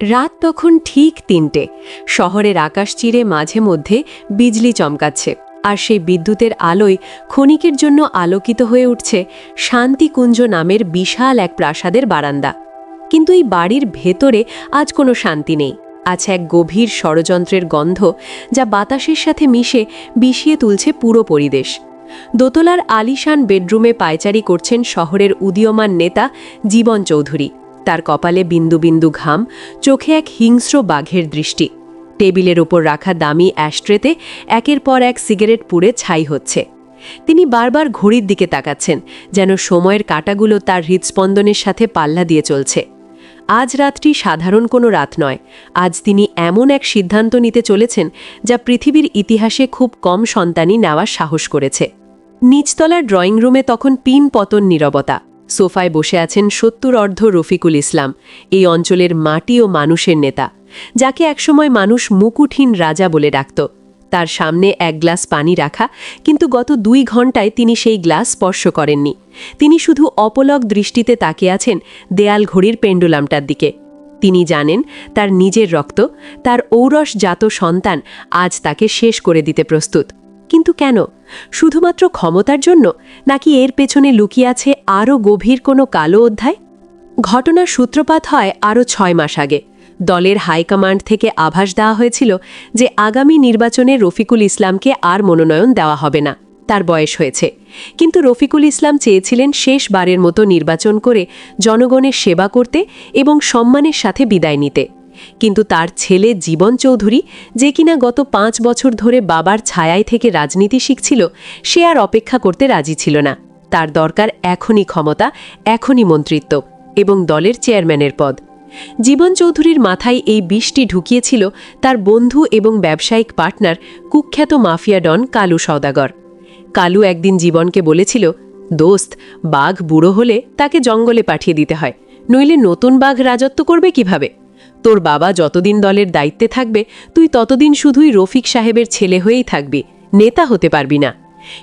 রাত তখন ঠিক তিনটে। শহরের আকাশ চিরে মাঝে মধ্যে বিজলি চমকাচ্ছে, আর সেই বিদ্যুতের আলোয় ক্ষণিকের জন্য আলোকিত হয়ে উঠছে শান্তিকুঞ্জ নামের বিশাল এক প্রাসাদের বারান্দা। কিন্তু এই বাড়ির ভেতরে আজ কোনো শান্তি নেই। আছে এক গভীর ষড়যন্ত্রের গন্ধ যা বাতাসের সাথে মিশে বিষিয়ে তুলছে পুরো পরিবেশ। দোতলার আলিশান বেডরুমে পায়চারি করছেন শহরের উদীয়মান নেতা জীবন চৌধুরী। তার কপালে বিন্দু বিন্দু ঘাম, চোখে এক হিংস্র বাঘের দৃষ্টি। টেবিলের ওপর রাখা দামি অ্যাস্ট্রেতে একের পর এক সিগারেট পুড়ে ছাই হচ্ছে। তিনি বারবার ঘড়ির দিকে তাকাচ্ছেন, যেন সময়ের কাঁটাগুলো তার হৃদস্পন্দনের সাথে পাল্লা দিয়ে চলছে। আজ রাতটি সাধারণ কোনো রাত নয়, আজ তিনি এমন এক সিদ্ধান্ত নিতে চলেছেন, যা পৃথিবীর ইতিহাসে খুব কম সন্তানই নেওয়ার সাহস করেছে। নিচতলার ড্রয়িং রুমে তখন পিন পতন নীরবতা। সোফায় বসে আছেন সত্তর অর্ধ রফিকুল ইসলাম, এই অঞ্চলের মাটি ও মানুষের নেতা, যাকে একসময় মানুষ মুকুটহীন রাজা বলে ডাকত। তার সামনে এক গ্লাস পানি রাখা, কিন্তু গত দুই ঘন্টায় তিনি সেই গ্লাস স্পর্শ করেননি। তিনি শুধু অপলক দৃষ্টিতে তাকিয়ে আছেন দেয়াল ঘড়ির পেন্ডুলামটার দিকে। তিনি জানেন তার নিজের রক্ত, তার ঔরসজাত সন্তান আজ তাকে শেষ করে দিতে প্রস্তুত। কিন্তু কেন? শুধুমাত্র ক্ষমতার জন্য নাকি এর পেছনে লুকিয়ে আছে আরও গভীর কোনো কালো অধ্যায়? ঘটনার সূত্রপাত হয় আরও ছয় মাস আগে। দলের হাইকমান্ড থেকে আভাস দেওয়া হয়েছিল যে আগামী নির্বাচনে রফিকুল ইসলামকে আর মনোনয়ন দেওয়া হবে না। তার বয়স হয়েছে। কিন্তু রফিকুল ইসলাম চেয়েছিলেন শেষবারের মতো নির্বাচন করে জনগণের সেবা করতে এবং সম্মানের সাথে বিদায় নিতে। কিন্তু তার ছেলে জীবন চৌধুরী, যে কিনা গত পাঁচ বছর ধরে বাবার ছায়ায় থেকে রাজনীতি শিখছিল, সে আর অপেক্ষা করতে রাজি ছিল না। তার দরকার এখনই ক্ষমতা, এখনই মন্ত্রিত্ব এবং দলের চেয়ারম্যানের পদ। জীবন চৌধুরীর মাথায় এই বিষটি ঢুকিয়েছিল তার বন্ধু এবং ব্যবসায়িক পার্টনার কুখ্যাত মাফিয়া ডন কালু সওদাগর। কালু একদিন জীবনকে বলেছিল, দোস্ত, বাঘ বুড়ো হলে তাকে জঙ্গলে পাঠিয়ে দিতে হয়, নইলে নতুন বাঘ রাজত্ব করবে কীভাবে? তোর বাবা যতদিন দলের দায়িত্বে থাকবে, তুই ততদিন শুধুই রফিক সাহেবের ছেলে হয়েই থাকবি, নেতা হতে পারবি না।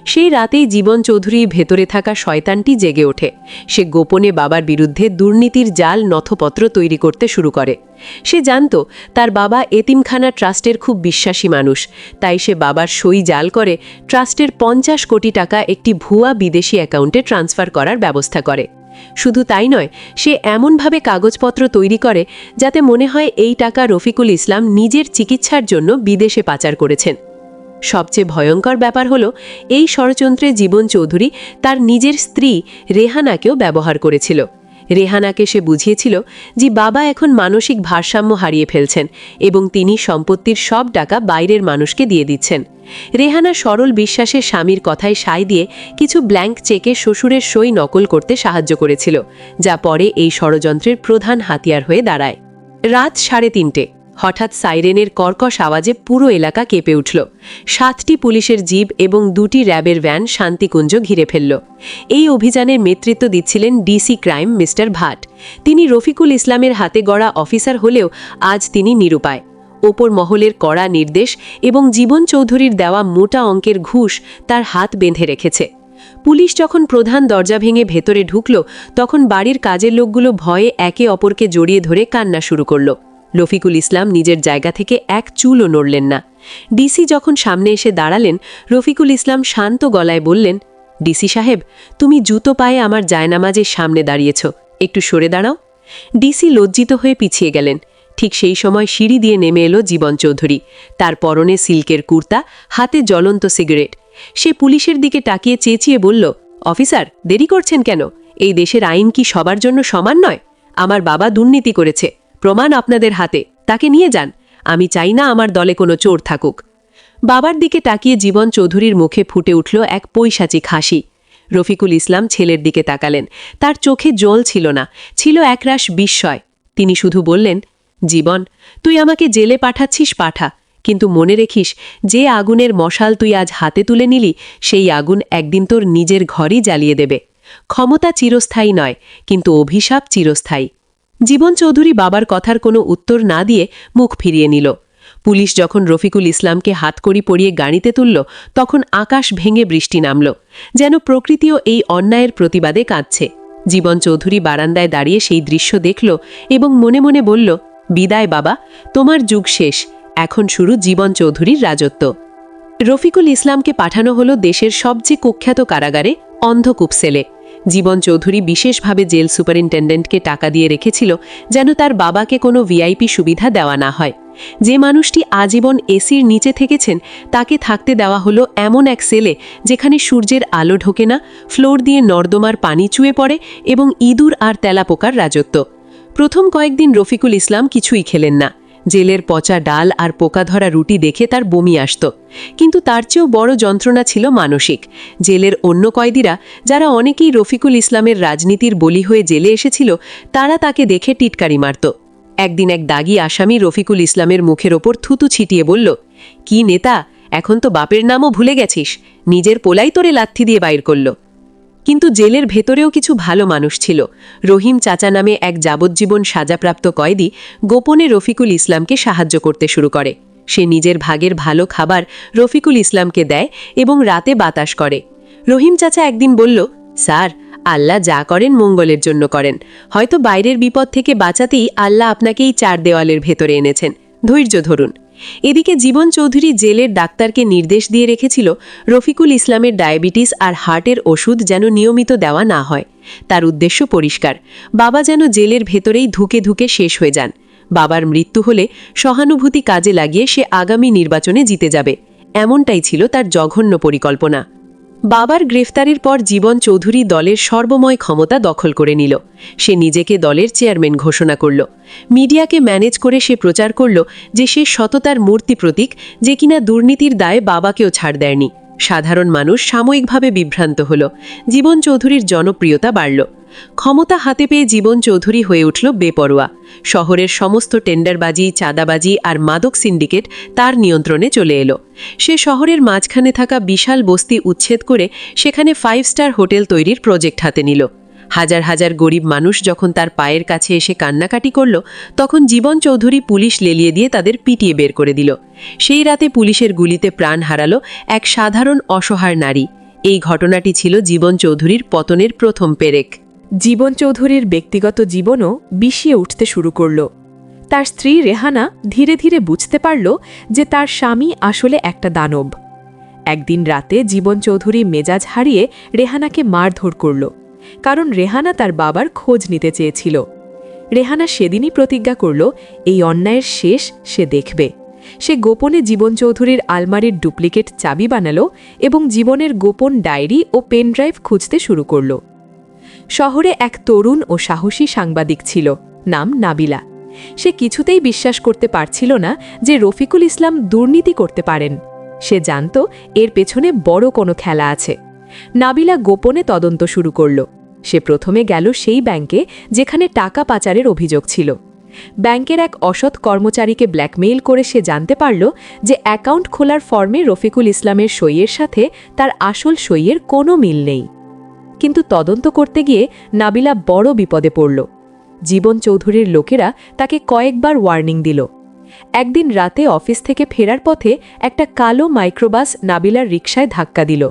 সেই রাতেই জীবন চৌধুরীর ভেতরে থাকা শয়তানটি জেগে ওঠে। সে গোপনে বাবার বিরুদ্ধে দুর্নীতির জাল নথপত্র তৈরি করতে শুরু করে। সে জানত, তার বাবা এতিমখানা ট্রাস্টের খুব বিশ্বাসী মানুষ। তাই সে বাবার সই জাল করে ট্রাস্টের পঞ্চাশ কোটি টাকা একটি ভুয়া বিদেশি অ্যাকাউন্টে ট্রান্সফার করার ব্যবস্থা করে। শুধু তাই নয়, সে এমনভাবে কাগজপত্র তৈরি করে যাতে মনে হয় এই টাকা রফিকুল ইসলাম নিজের চিকিৎসার জন্য বিদেশে পাচার করেছেন। সবচেয়ে ভয়ঙ্কর ব্যাপার হলো, এই ষড়যন্ত্রে জীবন চৌধুরী তার নিজের স্ত্রী রেহানাকেও ব্যবহার করেছিল। রেহানাকে সে বুঝিয়েছিল যে বাবা এখন মানসিক ভারসাম্য হারিয়ে ফেলছেন এবং তিনি সম্পত্তির সব টাকা বাইরের মানুষকে দিয়ে দিচ্ছেন। রেহানা সরল বিশ্বাসে স্বামীর কথায় সায় দিয়ে কিছু ব্ল্যাঙ্ক চেকে শ্বশুরের সই নকল করতে সাহায্য করেছিল, যা পরে এই ষড়যন্ত্রের প্রধান হাতিয়ার হয়ে দাঁড়ায়। রাত সাড়ে তিনটে। হঠাৎ সাইরেনের কর্কশ আওয়াজে পুরো এলাকা কেঁপে উঠল। সাতটি পুলিশের জিপ এবং দুটি র্যাবের ভ্যান শান্তিকুঞ্জ ঘিরে ফেলল। এই অভিযানের নেতৃত্ব দিচ্ছিলেন ডিসি ক্রাইম মিস্টার ভাট। তিনি রফিকুল ইসলামের হাতে গড়া অফিসার হলেও আজ তিনি নিরুপায়। ওপর মহলের কড়া নির্দেশ এবং জীবন চৌধুরীর দেওয়া মোটা অঙ্কের ঘুষ তার হাত বেঁধে রেখেছে। পুলিশ যখন প্রধান দরজা ভেঙে ভেতরে ঢুকল, তখন বাড়ির কাজের লোকগুলো ভয়ে একে অপরকে জড়িয়ে ধরে কান্না শুরু করল। রফিকুল ইসলাম নিজের জায়গা থেকে এক চুলও নড়লেন না। ডিসি যখন সামনে এসে দাঁড়ালেন, রফিকুল ইসলাম শান্ত গলায় বললেন, ডিসি সাহেব, তুমি জুতো পায়ে আমার জায়নামাজের সামনে দাঁড়িয়েছ, একটু সরে দাঁড়াও। ডিসি লজ্জিত হয়ে পিছিয়ে গেলেন। ঠিক সেই সময় সিঁড়ি দিয়ে নেমে এলো জীবন চৌধুরী, তার পরনে সিল্কের কুর্তা, হাতে জ্বলন্ত সিগারেট। সে পুলিশের দিকে তাকিয়ে চেঁচিয়ে বলল, অফিসার, দেরি করছেন কেন? এই দেশের আইন কি সবার জন্য সমান নয়? আমার বাবা দুর্নীতি করেছে প্রমাণ আপনাদের হাতে। তাকে নিয়ে যান। আমি চাই না আমার দলে কোনো চোর থাকুক। বাবার দিকে তাকিয়ে জীবন চৌধুরীর মুখে ফুটে উঠল এক পৈশাচিক হাসি। রফিকুল ইসলাম ছেলের দিকে তাকালেন। তার চোখে জল ছিল না, ছিল একরাশ বিস্ময়। তিনি শুধু বললেন, জীবন, তুই আমাকে জেলে পাঠাচ্ছিস, পাঠা। কিন্তু মনে রেখিস, যে আগুনের মশাল তুই আজ হাতে তুলে নিলি, সেই আগুন একদিন তোর নিজের ঘরই জ্বালিয়ে দেবে। ক্ষমতা চিরস্থায়ী নয়, কিন্তু অভিশাপ চিরস্থায়ী। জীবন চৌধুরী বাবার কথার কোনো উত্তর না দিয়ে মুখ ফিরিয়ে নিল। পুলিশ যখন রফিকুল ইসলামকে হাতকড়ি পরিয়ে গাড়িতে তুলল, তখন আকাশ ভেঙে বৃষ্টি নামল, যেন প্রকৃতিও এই অন্যায়ের প্রতিবাদে কাঁদছে। জীবন চৌধুরী বারান্দায় দাঁড়িয়ে সেই দৃশ্য দেখল এবং মনে মনে বলল, বিদায় বাবা, তোমার যুগ শেষ, এখন শুরু জীবন চৌধুরীর রাজত্ব। রফিকুল ইসলামকে পাঠানো হলো দেশের সবচেয়ে কুখ্যাত কারাগারে অন্ধকূপ সেলে। জীবন চৌধুরী বিশেষভাবে জেল সুপারিনটেন্ডেন্টকে টাকা দিয়ে রেখেছিল যেন তার বাবাকে কোনো ভিআইপি সুবিধা দেওয়া না হয়। যে মানুষটি আজীবন এসির নিচে থেকেছেন, তাকে থাকতে দেওয়া হলো এমন এক সেলে যেখানে সূর্যের আলো ঢোকে না, ফ্লোর দিয়ে নর্দমার পানি চুয়ে পড়ে এবং ইঁদুর আর তেলাপোকার রাজত্ব। প্রথম কয়েকদিন রফিকুল ইসলাম কিছুই খেলেন না। জেলের পচা ডাল আর পোকা ধরা রুটি দেখে তার বমি আসত। কিন্তু তার চেয়েও বড় যন্ত্রণা ছিল মানসিক। জেলের অন্য কয়েদিরা, যারা অনেকেই রফিকুল ইসলামের রাজনীতির বলি হয়ে জেলে এসেছিল, তারা তাকে দেখে টিটকারি মারত। একদিন এক দাগি আসামি রফিকুল ইসলামের মুখের ওপর থুতু ছিটিয়ে বলল, কি নেতা, এখন তো বাপের নামও ভুলে গেছিস। নিজের পোলাই তোরে লাথি দিয়ে বাইর করল। কিন্তু জেলের ভেতরেও কিছু ভালো মানুষ ছিল। রহিম চাচা নামে এক যাবজ্জীবন সাজাপ্রাপ্ত কয়েদি গোপনে রফিকুল ইসলামকে সাহায্য করতে শুরু করে। সে নিজের ভাগের ভালো খাবার রফিকুল ইসলামকে দেয় এবং রাতে বাতাস করে। রহিম চাচা একদিন বলল, স্যার, আল্লাহ যা করেন মঙ্গলের জন্য করেন। হয়তো বাইরের বিপদ থেকে বাঁচাতেই আল্লাহ আপনাকে এই চার দেওয়ালের ভেতরে এনেছেন। ধৈর্য ধরুন। এদিকে জীবন চৌধুরী জেলের ডাক্তারকে নির্দেশ দিয়ে রেখেছিল রফিকুল ইসলামের ডায়াবেটিস আর হার্টের ওষুধ যেন নিয়মিত দেওয়া না হয়। তার উদ্দেশ্য পরিষ্কার। বাবা যেন জেলের ভেতরেই ধুকে ধুকে শেষ হয়ে যান। বাবার মৃত্যু হলে সহানুভূতি কাজে লাগিয়ে সে আগামী নির্বাচনে জিতে যাবে। এমনটাই ছিল তার জঘন্য পরিকল্পনা। বাবার গ্রেফতারের পর জীবন চৌধুরী দলের সর্বময় ক্ষমতা দখল করে নিল। সে নিজেকে দলের চেয়ারম্যান ঘোষণা করল। মিডিয়াকে ম্যানেজ করে সে প্রচার করল যে সে সততার মূর্তি প্রতীক, যে কিনা দুর্নীতির দায়ে বাবাকেও ছাড় দেয়নি। সাধারণ মানুষ সাময়িকভাবে বিভ্রান্ত হল। জীবন চৌধুরীর জনপ্রিয়তা বাড়ল। ক্ষমতা হাতে পেয়ে জীবন চৌধুরী হয়ে উঠল বেপরোয়া। শহরের সমস্ত টেন্ডারবাজি, চাঁদাবাজি আর মাদক সিন্ডিকেট তার নিয়ন্ত্রণে চলে এলো। সে শহরের মাঝখানে থাকা বিশাল বস্তি উচ্ছেদ করে সেখানে ফাইভ স্টার হোটেল তৈরির প্রজেক্ট হাতে নিল। হাজার হাজার গরিব মানুষ যখন তার পায়ের কাছে এসে কান্নাকাটি করল, তখন জীবন চৌধুরী পুলিশ লেলিয়ে দিয়ে তাদের পিটিয়ে বের করে দিল। সেই রাতে পুলিশের গুলিতে প্রাণ হারালো এক সাধারণ অসহায় নারী। এই ঘটনাটি ছিল জীবন চৌধুরীর পতনের প্রথম পেরেক। জীবন চৌধুরীর ব্যক্তিগত জীবনও বিষিয়ে উঠতে শুরু করল। তার স্ত্রী রেহানা ধীরে ধীরে বুঝতে পারল যে তার স্বামী আসলে একটা দানব। একদিন রাতে জীবন চৌধুরী মেজাজ হারিয়ে রেহানাকে মারধর করল, কারণ রেহানা তার বাবার খোঁজ নিতে চেয়েছিল। রেহানা সেদিনই প্রতিজ্ঞা করল, এই অন্যায়ের শেষ সে দেখবে। সে গোপনে জীবন চৌধুরীর আলমারির ডুপ্লিকেট চাবি বানালো এবং জীবনের গোপন ডায়েরি ও পেনড্রাইভ খুঁজতে শুরু করল। শহরে এক তরুণ ও সাহসী সাংবাদিক ছিল, নাম নাবিলা। সে কিছুতেই বিশ্বাস করতে পারছিল না যে রফিকুল ইসলাম দুর্নীতি করতে পারেন। সে জানত এর পেছনে বড় কোনো খেলা আছে। নাবিলা গোপনে তদন্ত শুরু করল। সে প্রথমে গেল সেই ব্যাংকে যেখানে টাকা পাচারের অভিযোগ ছিল। ব্যাংকের এক অসৎ কর্মচারীকে ব্ল্যাকমেইল করে সে জানতে পারল যে অ্যাকাউন্ট খোলার ফর্মে রফিকুল ইসলামের সইয়ের সাথে তার আসল সইয়ের কোনো মিল নেই। কিন্তু তদন্ত করতে গিয়ে নাবিলা বড় বিপদে পড়ল। জীবন চৌধুরীর লোকেরা তাকে কয়েকবার ওয়ার্নিং দিল। একদিন রাতে অফিস থেকে ফেরার পথে একটা কালো মাইক্রোবাস নাবিলার রিকশায় ধাক্কা দিল।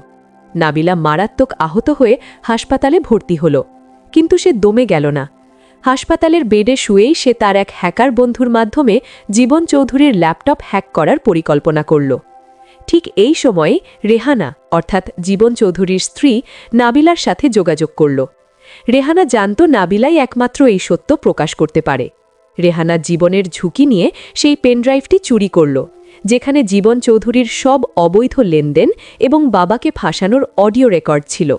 নাবিলা মারাত্মক আহত হয়ে হাসপাতালে ভর্তি হল। কিন্তু সে দমে গেল না। হাসপাতালের বেডে শুয়েই সে তার এক হ্যাকার বন্ধুর মাধ্যমে জীবন চৌধুরীর ল্যাপটপ হ্যাক করার পরিকল্পনা করল। ঠিক এই সময়ে রেহানা, অর্থাৎ জীবন চৌধুরীর স্ত্রী, নাবিলার সাথে যোগাযোগ করল। রেহানা জানত নাবিলাই একমাত্র এই সত্য প্রকাশ করতে পারে। রেহানা জীবনের ঝুঁকি নিয়ে সেই পেনড্রাইভটি চুরি করল, যেখানে জীবন চৌধুরীর সব অবৈধ লেনদেন এবং বাবাকে ফাঁসানোর অডিও রেকর্ড ছিল।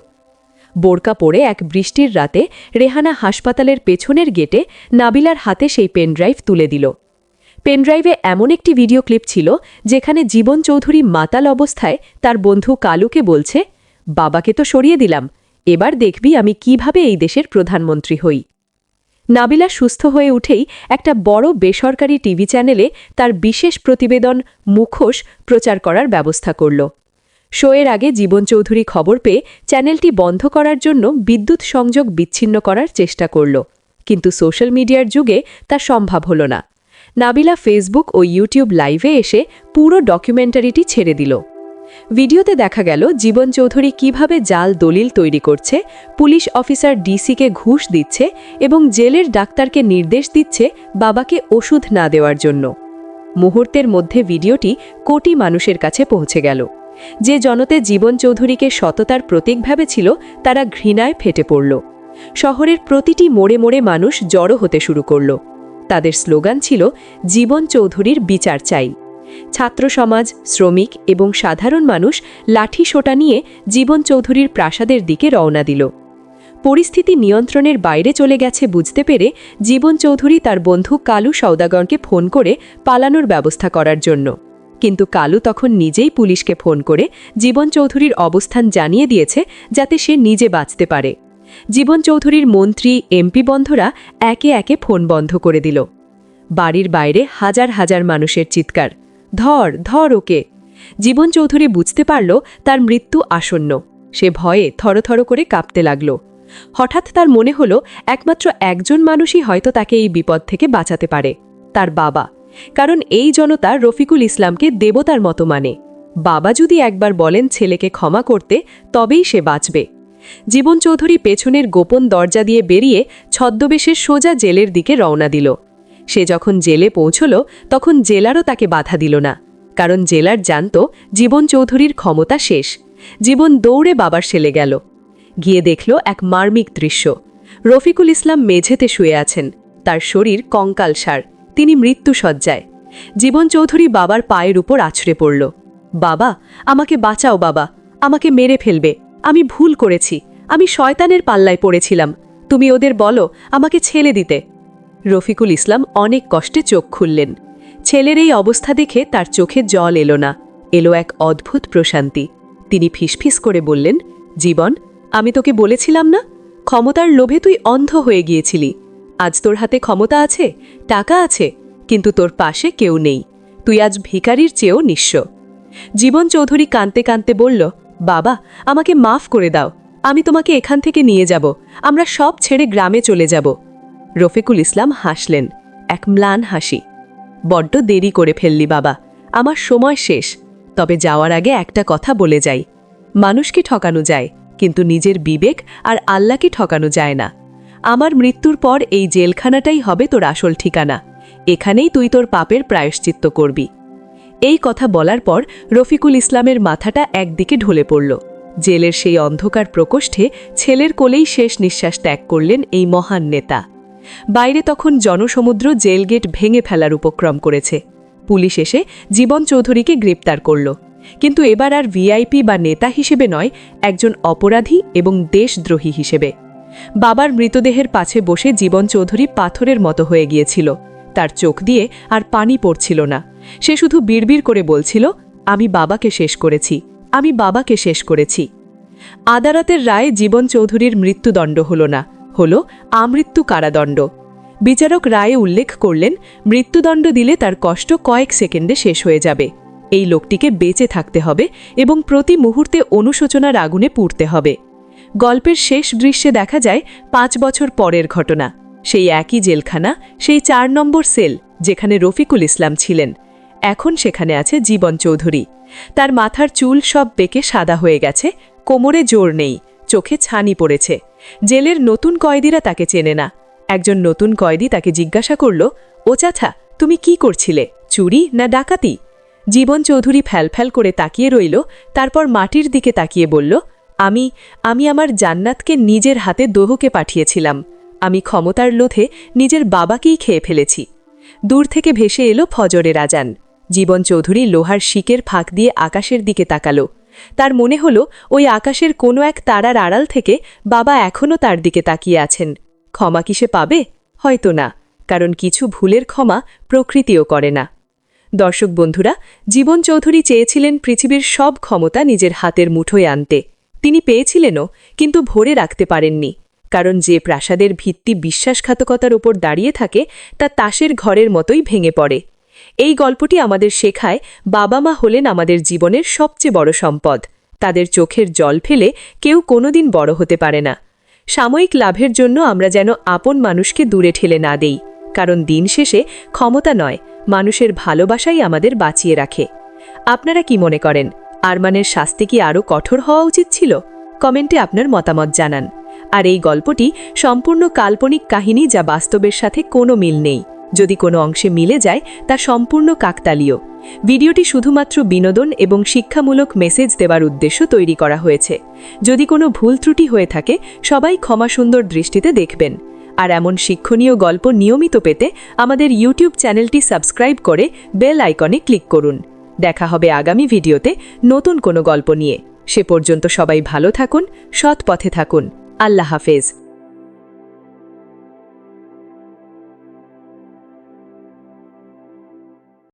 বোরকা পরে এক বৃষ্টির রাতে রেহানা হাসপাতালের পেছনের গেটে নাবিলার হাতে সেই পেনড্রাইভ তুলে দিল। পেনড্রাইভে এমন একটি ভিডিও ক্লিপ ছিল যেখানে জীবন চৌধুরী মাতাল অবস্থায় তার বন্ধু কালুকে বলছে, বাবাকে তো সরিয়ে দিলাম, এবার দেখবি আমি কীভাবে এই দেশের প্রধানমন্ত্রী হই। নাবিলা সুস্থ হয়ে উঠেই একটা বড় বেসরকারি টিভি চ্যানেলে তার বিশেষ প্রতিবেদন মুখোশ প্রচার করার ব্যবস্থা করল। শোয়ের আগে জীবন চৌধুরী খবর পেয়ে চ্যানেলটি বন্ধ করার জন্য বিদ্যুৎ সংযোগ বিচ্ছিন্ন করার চেষ্টা করল, কিন্তু সোশ্যাল মিডিয়ার যুগে তা সম্ভব হল না। নাবিলা ফেসবুক ও ইউটিউব লাইভে এসে পুরো ডকুমেন্টারিটি ছেড়ে দিল। ভিডিওতে দেখা গেল জীবন চৌধুরী কীভাবে জাল দলিল তৈরি করছে, পুলিশ অফিসার ডিসিকে ঘুষ দিচ্ছে এবং জেলের ডাক্তারকে নির্দেশ দিচ্ছে বাবাকে ওষুধ না দেওয়ার জন্য। মুহূর্তের মধ্যে ভিডিওটি কোটি মানুষের কাছে পৌঁছে গেল। যে জনতে জীবন চৌধুরীকে সততার প্রতীক ভেবেছিল, তারা ঘৃণায় ফেটে পড়ল। শহরের প্রতিটি মোড়ে মোড়ে মানুষ জড়ো হতে শুরু করল। তাদের স্লোগান ছিল, জীবন চৌধুরীর বিচার চাই। ছাত্র সমাজ, শ্রমিক এবং সাধারণ মানুষ লাঠি সোটা নিয়ে জীবন চৌধুরীর প্রাসাদের দিকে রওনা দিল। পরিস্থিতি নিয়ন্ত্রণের বাইরে চলে গেছে বুঝতে পেরে জীবন চৌধুরী তার বন্ধু কালু সৌদাগরকে ফোন করে পালানোর ব্যবস্থা করার জন্য। কিন্তু কালু তখন নিজেই পুলিশকে ফোন করে জীবন চৌধুরীর অবস্থান জানিয়ে দিয়েছে যাতে সে নিজে বাঁচতে পারে। জীবন চৌধুরীর মন্ত্রী এমপি বন্ধরা একে একে ফোন বন্ধ করে দিল। বাড়ির বাইরে হাজার হাজার মানুষের চিৎকার। ধর ধর ওকে। জীবন চৌধুরী বুঝতে পারল তার মৃত্যু আসন্ন। সে ভয়ে থরথর করে কাঁপতে লাগল। হঠাৎ তার মনে হলো একমাত্র একজন মানুষই হয়তো তাকে এই বিপদ থেকে বাঁচাতে পারে। তার বাবা। কারণ এই জনতা রফিকুল ইসলামকে দেবতার মতো মানে। বাবা যদি একবার বলেন ছেলেকে ক্ষমা করতে, তবেই সে বাঁচবে। জীবন চৌধুরী পেছনের গোপন দরজা দিয়ে বেরিয়ে ছদ্মবেশের সোজা জেলের দিকে রওনা দিল। সে যখন জেলে পৌঁছল, তখন জেলারও তাকে বাধা দিল না, কারণ জেলার জানত জীবন চৌধুরীর ক্ষমতা শেষ, জীবন দৌড়ে বাবার সেলে গেল। গিয়ে দেখল এক মার্মিক দৃশ্য। রফিকুল ইসলাম মেঝেতে শুয়ে আছেন, তার শরীর কঙ্কাল সার, তিনি মৃত্যুসজ্জায় জীবন চৌধুরী বাবার পায়ের উপর আছড়ে পড়ল। বাবা, আমাকে বাঁচাও বাবা, আমাকে মেরে ফেলবে আমি ভুল করেছি। আমি শয়তানের পাল্লায় পড়েছিলাম। তুমি ওদের বলো, আমাকে ছেলে দিতে। রফিকুল ইসলাম অনেক কষ্টে চোখ খুললেন। ছেলের এই অবস্থা দেখে তার চোখে জল এলো না। এলো এক অদ্ভুত প্রশান্তি। তিনি ফিসফিস করে বললেন, জীবন, আমি তোকে বলেছিলাম না? ক্ষমতার লোভে তুই অন্ধ হয়ে গিয়েছিলি। আজ তোর হাতে ক্ষমতা আছে, টাকা আছে, কিন্তু তোর পাশে কেউ নেই। তুই আজ ভিখারির চেয়েও নিঃস্ব। জীবন চৌধুরী কাঁদতে কাঁদতে বলল বাবা, আমাকে মাফ করে দাও। আমি তোমাকে এখান থেকে নিয়ে যাব। আমরা সব ছেড়ে গ্রামে চলে যাব। রফিকুল ইসলাম হাসলেন, এক ম্লান হাসি। বড্ড দেরি করে ফেললি বাবা, আমার সময় শেষ। তবে যাওয়ার আগে একটা কথা বলে যাই। মানুষকে ঠকানো যায়, কিন্তু নিজের বিবেক আর আল্লাহকে ঠকানো যায় না। আমার মৃত্যুর পর এই জেলখানাটাই হবে তোর আসল ঠিকানা। এখানেই তুই তোর পাপের প্রায়শ্চিত্ত করবি। এই কথা বলার পর রফিকুল ইসলামের মাথাটা একদিকে ঢলে পড়ল। জেলের সেই অন্ধকার প্রকোষ্ঠে ছেলের কোলেই শেষ নিঃশ্বাস ত্যাগ করলেন এই মহান নেতা। বাইরে তখন জনসমুদ্র জেল গেট ভেঙে ফেলার উপক্রম করেছে। পুলিশ এসে জীবন চৌধুরীকে গ্রেপ্তার করল। কিন্তু এবার আর ভিআইপি বা নেতা হিসেবে নয়, একজন অপরাধী এবং দেশদ্রোহী হিসেবে। বাবার মৃতদেহের পাছে বসে জীবন চৌধুরী পাথরের মতো হয়ে গিয়েছিল। তার চোখ দিয়ে আর পানি পড়ছিল না। সে শুধু বিড়বিড় করে বলছিল, আমি বাবাকে শেষ করেছি, আমি বাবাকে শেষ করেছি। আদালতের রায়ে জীবন চৌধুরীর মৃত্যুদণ্ড হল না, হল আমৃত্যু কারাদণ্ড। বিচারক রায়ে উল্লেখ করলেন, মৃত্যুদণ্ড দিলে তার কষ্ট কয়েক সেকেন্ডে শেষ হয়ে যাবে। এই লোকটিকে বেঁচে থাকতে হবে এবং প্রতি মুহূর্তে অনুশোচনার আগুনে পুড়তে হবে। গল্পের শেষ দৃশ্যে দেখা যায়, পাঁচ বছর পরের ঘটনা। সেই একই জেলখানা, সেই চার নম্বর সেল, যেখানে রফিকুল ইসলাম ছিলেন। এখন সেখানে আছে জীবন চৌধুরী। তার মাথার চুল সব বেঁকে সাদা হয়ে গেছে, কোমরে জোর নেই, চোখে ছানি পড়েছে। জেলের নতুন কয়েদিরা তাকে চেনে না। একজন নতুন কয়েদি তাকে জিজ্ঞাসা করল, ও চাথা তুমি কি করছিলে? চুরি না ডাকাতি? জীবন চৌধুরী ফ্যালফ্যাল করে তাকিয়ে রইল, তারপর মাটির দিকে তাকিয়ে বলল, আমি আমি আমার জান্নাতকে নিজের হাতে দোহকে পাঠিয়েছিলাম। আমি ক্ষমতার লোধে নিজের বাবাকেই খেয়ে ফেলেছি। দূর থেকে ভেসে এলো ফজরের আজান। জীবন চৌধুরী লোহার শিকের ফাঁক দিয়ে আকাশের দিকে তাকালো। তার মনে হলো, ওই আকাশের কোনো এক তারার আড়াল থেকে বাবা এখনও তার দিকে তাকিয়ে আছেন। ক্ষমা কি সে পাবে? হয়তো না, কারণ কিছু ভুলের ক্ষমা প্রকৃতিও করে না। দর্শক বন্ধুরা, জীবন চৌধুরী চেয়েছিলেন পৃথিবীর সব ক্ষমতা নিজের হাতের মুঠোয় আনতে। তিনি পেয়েছিলেনও, কিন্তু ভরে রাখতে পারেননি, কারণ যে প্রাসাদের ভিত্তি বিশ্বাসঘাতকতার ওপর দাঁড়িয়ে থাকে, তা তাসের ঘরের মতোই ভেঙে পড়ে। এই গল্পটি আমাদের শেখায় বাবা মা হলেন আমাদের জীবনের সবচেয়ে বড় সম্পদ। তাদের চোখের জল ফেলে কেউ কোনোদিন বড় হতে পারে না। সাময়িক লাভের জন্য আমরা যেন আপন মানুষকে দূরে ঠেলে না দেই, কারণ দিন শেষে ক্ষমতা নয়, মানুষের ভালোবাসাই আমাদের বাঁচিয়ে রাখে। আপনারা কি মনে করেন, আরমানের শাস্তি কি আরও কঠোর হওয়া উচিত ছিল? কমেন্টে আপনার মতামত জানান। আর এই গল্পটি সম্পূর্ণ কাল্পনিক কাহিনী যা বাস্তবের সাথে কোনো মিল নেই। যদি কোনো অংশে মিলে যায়, তা সম্পূর্ণ কাকতালীয়। ভিডিওটি শুধুমাত্র বিনোদন এবং শিক্ষামূলক মেসেজ দেওয়ার উদ্দেশ্য তৈরি করা হয়েছে। যদি কোনো ভুল ত্রুটি হয়ে থাকে, সবাই ক্ষমা সুন্দর দৃষ্টিতে দেখবেন। আর এমন শিক্ষণীয় গল্প নিয়মিত পেতে আমাদের ইউটিউব চ্যানেলটি সাবস্ক্রাইব করে বেল আইকনে ক্লিক করুন। দেখা হবে আগামী ভিডিওতে নতুন কোনো গল্প নিয়ে। সে পর্যন্ত সবাই ভালো থাকুন, সৎ পথে থাকুন। আল্লাহ হাফেজ।